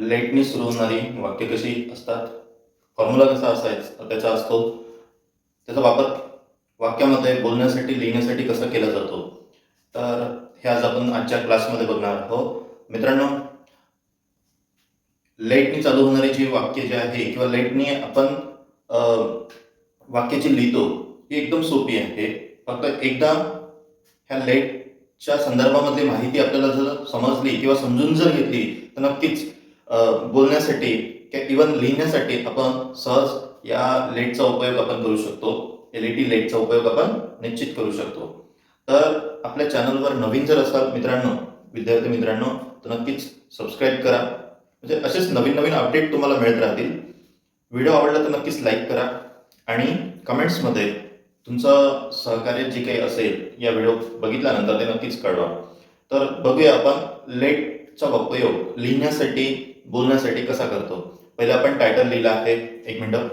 लेटनी सुरू होणारी वाक्य कशी असतात? फॉर्म्युला कसा असायचा? त्याचा असतो त्याचा वापर वाक्यामध्ये बोलण्यासाठी लिहिण्यासाठी कसा केला जातो? तर हे आज आपण आजच्या क्लासमध्ये बघणार आहोत. मित्रांनो लेटनी चालू होणारी जी वाक्य जे आहे किंवा लेटनी आपण वाक्याची लिहितो ही एकदम सोपी आहे. फक्त एकदा ह्या लेटच्या संदर्भामध्ये माहिती आपल्याला जर समजली किंवा समजून जर घेतली तर नक्कीच बोलण्यासाठी किंवा इवन लिहिण्यासाठी आपण सहज या लेटचा उपयोग आपण करू शकतो. एल ई टी लेटचा उपयोग आपण निश्चित करू शकतो. तर आपल्या चॅनलवर नवीन जर असाल मित्रांनो विद्यार्थी मित्रांनो तर नक्कीच सबस्क्राईब करा. म्हणजे असेच नवीन नवीन अपडेट तुम्हाला मिळत राहतील. व्हिडिओ आवडला तर नक्कीच लाईक करा. आणि कमेंट्समध्ये तुमचं सहकार्य जे काही असेल या व्हिडिओ बघितल्यानंतर ते नक्कीच कळवा. तर बघूया आपण लेटचा उपयोग लिहिण्यासाठी बोलण्यासाठी कसा करतो? पहिले आपण टायटल लिहिला आहे. एक मिनटं.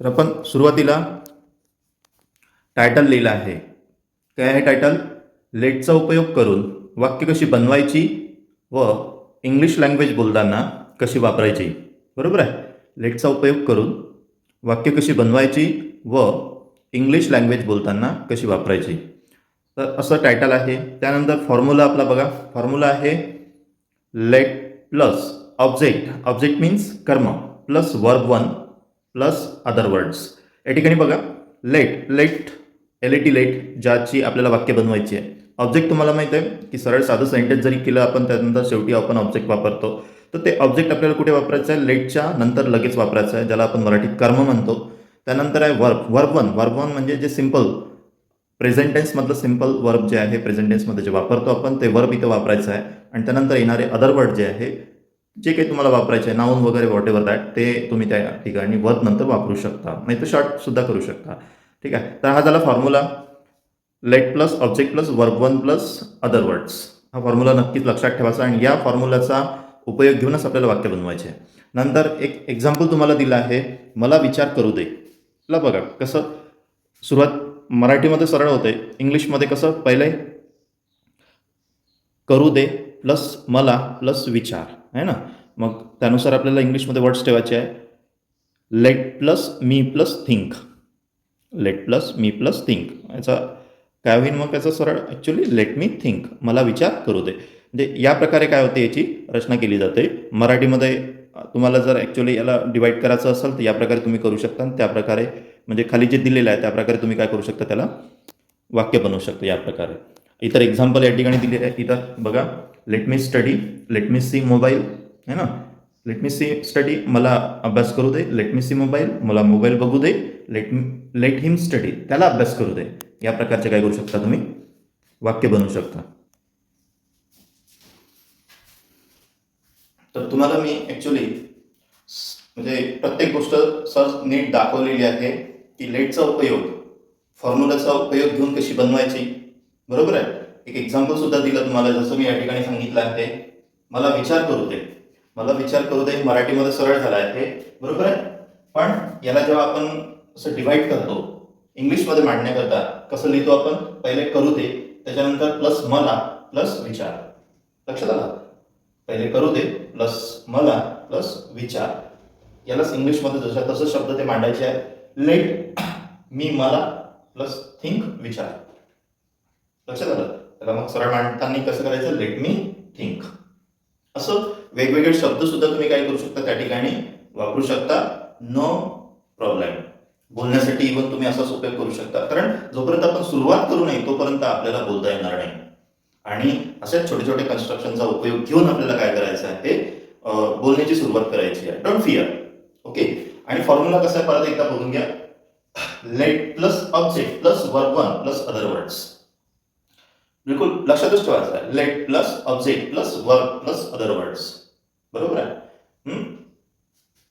तर आपण सुरुवातीला टायटल लिहिलं आहे. काय आहे टायटल लेटचा उपयोग करून वाक्य कशी बनवायची व इंग्लिश लँग्वेज बोलताना कशी वापरायची. बरोबर आहे? लेटचा उपयोग करून वाक्य कशी बनवायची व इंग्लिश लँग्वेज बोलताना कशी वापरायची. तर असं टायटल आहे. त्यानंतर फॉर्म्युला आपला बघा. फॉर्म्युला आहे let plus object object means कर्म. Plus verb one plus other words या ठिकाणी बघा. Let let L A T let ज्याची आपल्याला वाक्य बनवायची आहे. ऑब्जेक्ट तुम्हाला माहिती आहे की सरळ साधं सेंटेन्स जरी केलं आपण त्यानंतर शेवटी आपण ऑब्जेक्ट वापरतो. तर ते ऑब्जेक्ट आपल्याला कुठे वापरायचं आहे? लेटच्या नंतर लगेच वापरायचं आहे ज्याला आपण मराठीत कर्म म्हणतो. त्यानंतर आहे verb verb one verb one म्हणजे जे सिंपल प्रेझेंट टेन्समधलं सिंपल वर्ब जे आहे प्रेझेंट टेन्समध्ये जे वापरतो आपण ते वर्ब इथं वापरायचं आहे. आणि त्यानंतर येणारे अदर वर्ड जे आहे जे काही तुम्हाला वापरायचे आहे नाऊन वगैरे वॉट एव्हर दॅट ते तुम्ही त्या ठिकाणी वर्ब नंतर वापरू शकता. नाही तर शॉर्टसुद्धा करू शकता. ठीक आहे? तर हा झाला formula let plus object plus verb one plus other words हा फॉर्म्युला नक्कीच लक्षात ठेवायचा आणि या फॉर्म्युलाचा उपयोग घेऊनच आपल्याला वाक्य बनवायचे नंतर एक एक्झाम्पल तुम्हाला दिलं आहे. मला विचार करू दे. ला बघा कसं? सुरुवात मराठीमध्ये सरळ होते. इंग्लिशमध्ये कसं? पहिले करू दे प्लस मला प्लस विचार. आहे ना? मग त्यानुसार आपल्याला इंग्लिशमध्ये वर्ड्स ठेवायचे आहे. Let plus me plus think let plus me plus think याचा काय होईल मग याचा सरळ? ॲक्च्युली लेट मी थिंक मला विचार करू दे. म्हणजे या प्रकारे काय होते याची रचना केली जाते. मराठीमध्ये तुम्हाला जर ॲक्च्युली याला डिवाईड करायचं असेल तर या प्रकारे तुम्ही करू शकता आणि त्या प्रकारे म्हणजे खाली जे दिलेलं आहे त्याप्रकारे तुम्ही काय करू शकता त्याला? वाक्य बनवू शकता या प्रकारे. इतर एक्झाम्पल या ठिकाणी दिले आहे इथं बघा let me study let me see mobile है ना? लेट मी सी स्टडी मला अभ्यास करू दे. लेट मी सी मोबाईल मला मोबाईल बघू दे. लेट लेट हिम स्टडी त्याला अभ्यास करू दे. या प्रकारचे काय करू शकता तुम्ही? वाक्य बनवू शकता. तर तुम्हाला मी ॲक्च्युली म्हणजे प्रत्येक गोष्ट सहज नीट दाखवलेली आहे. की लेटचा उपयोग फॉर्म्युलाचा उपयोग घेऊन कशी बनवायची? बरोबर आहे? एक एक्झाम्पल सुद्धा दिलं तुम्हाला जसं मी या ठिकाणी सांगितलं आहे. मला विचार करू दे. मला विचार करू दे मराठीमध्ये सरळ झाला आहे बरोबर आहे? पण याला जेव्हा आपण असं डिवाइड करतो इंग्लिशमध्ये मांडण्याकरता कसं लिहितो आपण? पहिले करू दे त्याच्यानंतर प्लस मला प्लस विचार. लक्षात आला? पहिले करू दे प्लस मला प्लस विचार. यालाच इंग्लिशमध्ये जसं तसं शब्द ते मांडायचे आहे लेट मी मला प्लस थिंक विचार. लक्षात आलं? त्याला मग सरळ मांडताना कसं करायचं? लेट मी थिंक असं वेगवेगळे शब्द सुद्धा तुम्ही काय करू शकता त्या ठिकाणी? वापरू शकता. नो प्रॉब्लेम बोलण्यासाठी इव्हन तुम्ही असाच उपयोग करू शकता. कारण जोपर्यंत आपण सुरुवात करू नये तोपर्यंत आपल्याला बोलता येणार नाही. आणि अशाच छोटे छोटे कन्स्ट्रक्शनचा उपयोग घेऊन आपल्याला काय करायचं आहे? ते बोलण्याची सुरुवात करायची आहे. डोंट फिअर ओके आणि फॉर्म्युला कसा आहे परत एकदा बघून घ्या. Let plus object plus work one plus other words बिलकुल लक्षातच ठेवायचं आहे. Let plus object plus work plus other words बरोबर आहे?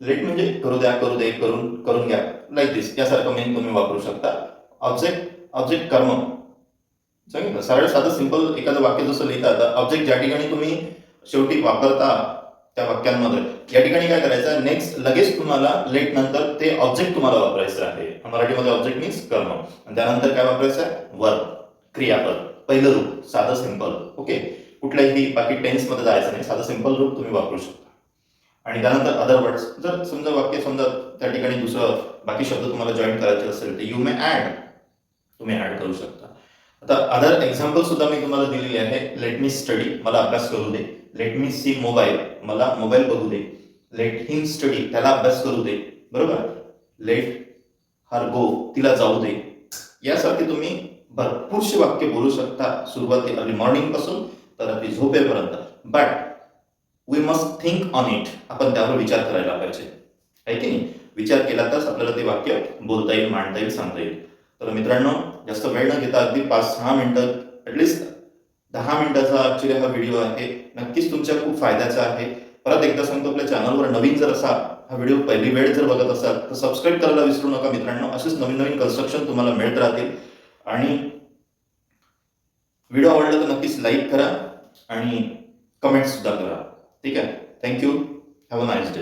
लेट म्हणजे करू द्या करू दे करून करून घ्या. लाईक दिस यासारखं मेन तुम्ही वापरू शकता. ऑब्जेक्ट ऑब्जेक्ट कर्म. सांगितलं सरळ साधं सिंपल एखादं वाक्य जसं लिहिता आता ऑब्जेक्ट ज्या ठिकाणी तुम्ही शेवटी वापरता त्या वाक्यांमध्ये. या ठिकाणी काय करायचं? नेक्स्ट लगेच तुम्हाला लेट नंतर ते ऑब्जेक्ट तुम्हाला वापरायचं आहे. मराठीमध्ये ऑब्जेक्ट मीन्स कर्म. आणि त्यानंतर काय वापरायचं? आहे वर्ब क्रियापद. पहिलं रूप साधं सिंपल ओके कुठल्याही बाकी टेन्समध्ये जायचं नाही. साधं सिंपल रूप तुम्ही वापरू शकता. आणि त्यानंतर अदर वर्ड्स जर समजा वाक्य समजा त्या ठिकाणी दुसरं बाकी शब्द तुम्हाला जॉईन करायचे असेल तर यू मे ऍड तुम्ही ऍड करू शकता. आता अदर एक्झाम्पल सुद्धा मी तुम्हाला दिलेली आहे. लेट मी स्टडी मला अभ्यास करू दे. लेट मी सी मोबाईल मला मोबाईल बघू दे. लेट हिम स्टडी त्याला अभ्यास करू दे. बरोबर? लेट हर गो तिला जाऊ दे. यासारखे तुम्ही भरपूरशी वाक्य बोलू शकता सुरुवाती अर्ली मॉर्निंगपासून तर रात्री झोपेपर्यंत. But we must think on it आपण त्यावर विचार करायला पाहिजे. आहे की नाही? विचार केला तरच आपल्याला ते वाक्य बोलता येईल मांडता येईल सांगता येईल. तर मित्रांनो जास्त वेळ न घेता अगदी पाच सहा मिनिटं ॲटलिस्ट दहा मिनिटाचा ऍक्च्युली हा व्हिडिओ आहे. नक्कीच तुमच्या खूप फायद्याचा आहे. परत एकदा सांगतो आपल्या चॅनलवर नवीन जर असा हा व्हिडिओ पहिली वेळ जर बघत असाल तर सबस्क्राईब करायला विसरू नका मित्रांनो. असेच नवीन नवीन कन्स्ट्रक्शन तुम्हाला मिळत राहतील. आणि व्हिडिओ आवडला तर नक्कीच लाईक करा आणि कमेंट सुद्धा करा. ठीक आहे? Thank you have a nice day